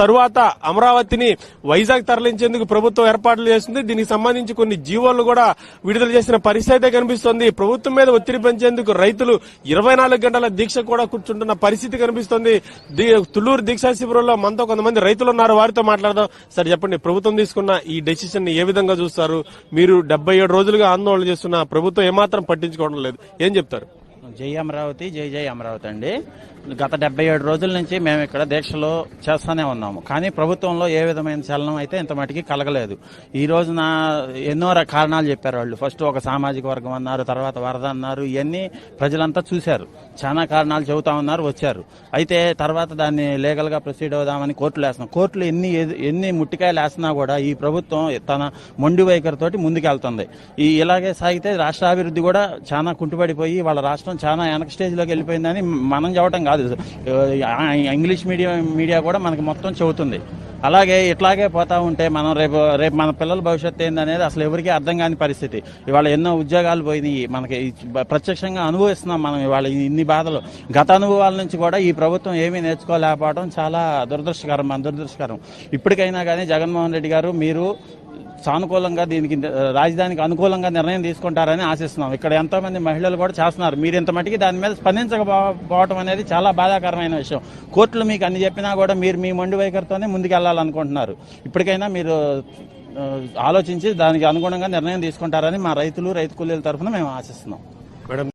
తరువాత అమరావతిని వైజాగ్ తరలించేందుకు ప్రభుత్వం ఏర్పాట్లు చేస్తుంది దీనికి సంబంధించి కొన్ని జీవోలు కూడా విడుదల చేసిన పరిస్థితి అయితే కనిపిస్తోంది. ప్రభుత్వం మీద ఒత్తిడి పెంచేందుకు రైతులు ఇరవై నాలుగు గంటల దీక్ష కూడా కూర్చుంటున్న పరిస్థితి కనిపిస్తోంది. తుళ్ళూరు దీక్షా శిబిరంలో మనతో కొంతమంది రైతులు ఉన్నారు. వారితో మాట్లాడదాం. సార్ చెప్పండి ప్రభుత్వం తీసుకున్న ఈ డెసిషన్ని ఏ విధంగా చూస్తారు? మీరు డెబ్బై ఏడు రోజులుగా ఆందోళన చేస్తున్న ప్రభుత్వం ఏమాత్రం పట్టించుకోవడం లేదు. ఏం చెప్తారు? జై అమరావతి జై జై అమరావతి అండి. గత డెబ్బై ఏడు రోజుల నుంచి మేము ఇక్కడ దీక్షలో చేస్తూనే ఉన్నాము. కానీ ప్రభుత్వంలో ఏ విధమైన చలనం అయితే ఇంత మటుకి కలగలేదు. ఈ రోజున ఎన్నో కారణాలు చెప్పారు వాళ్ళు. ఫస్ట్ ఒక సామాజిక వర్గం అన్నారు తర్వాత వరద అన్నారు ఇవన్నీ ప్రజలంతా చూశారు. చాలా కారణాలు చెబుతా ఉన్నారు వచ్చారు. అయితే తర్వాత దాన్ని లీగల్గా ప్రొసీడ్ అవుదామని కోర్టులు వేస్తున్నాం. కోర్టులు ఎన్ని ఎన్ని ముట్టికాయలు వేసినా కూడా ఈ ప్రభుత్వం తన మొండి వైఖరితోటి ముందుకెళ్తుంది. ఈ ఇలాగే సాగితే రాష్ట్ర అభివృద్ధి కూడా చాలా కుంటుపడిపోయి వాళ్ళ రాష్ట్రం చాలా వెనక స్టేజ్లోకి వెళ్ళిపోయిందని మనం చెప్పడం కాదు. ఇంగ్లీష్ మీడియం మీడియా కూడా మనకి మొత్తం చెబుతుంది. అలాగే ఇట్లాగే పోతా ఉంటే మనం రేపు రేపు మన పిల్లల భవిష్యత్తు ఏందనేది అసలు ఎవరికీ అర్థం కాని పరిస్థితి. ఇవాళ ఎన్నో ఉద్యోగాలు పోయినాయి. మనకి ప్రత్యక్షంగా అనుభవిస్తున్నాం మనం ఇవాళ ఇన్ని బాధలు. గత అనుభవాల నుంచి కూడా ఈ ప్రభుత్వం ఏమీ నేర్చుకోలేకపోవడం చాలా దురదృష్టకరం మన దురదృష్టకరం ఇప్పటికైనా కానీ జగన్మోహన్ రెడ్డి గారు మీరు సానుకూలంగా దీనికి రాజధానికి అనుకూలంగా నిర్ణయం తీసుకుంటారని ఆశిస్తున్నాం. ఇక్కడ ఎంతో మంది మహిళలు కూడా చేస్తున్నారు. మీరు ఇంత మటుకి దాని మీద స్పందించకపోవటం అనేది చాలా బాధాకరమైన విషయం. కోర్టులు మీకు అన్ని చెప్పినా కూడా మీరు మీ మొండి వైఖరితోనే ముందుకెళ్ళాలనుకుంటున్నారు. ఇప్పటికైనా మీరు ఆలోచించి దానికి అనుగుణంగా నిర్ణయం తీసుకుంటారని మా రైతులు రైతు కూలీల తరఫున మేము ఆశిస్తున్నాం. మేడం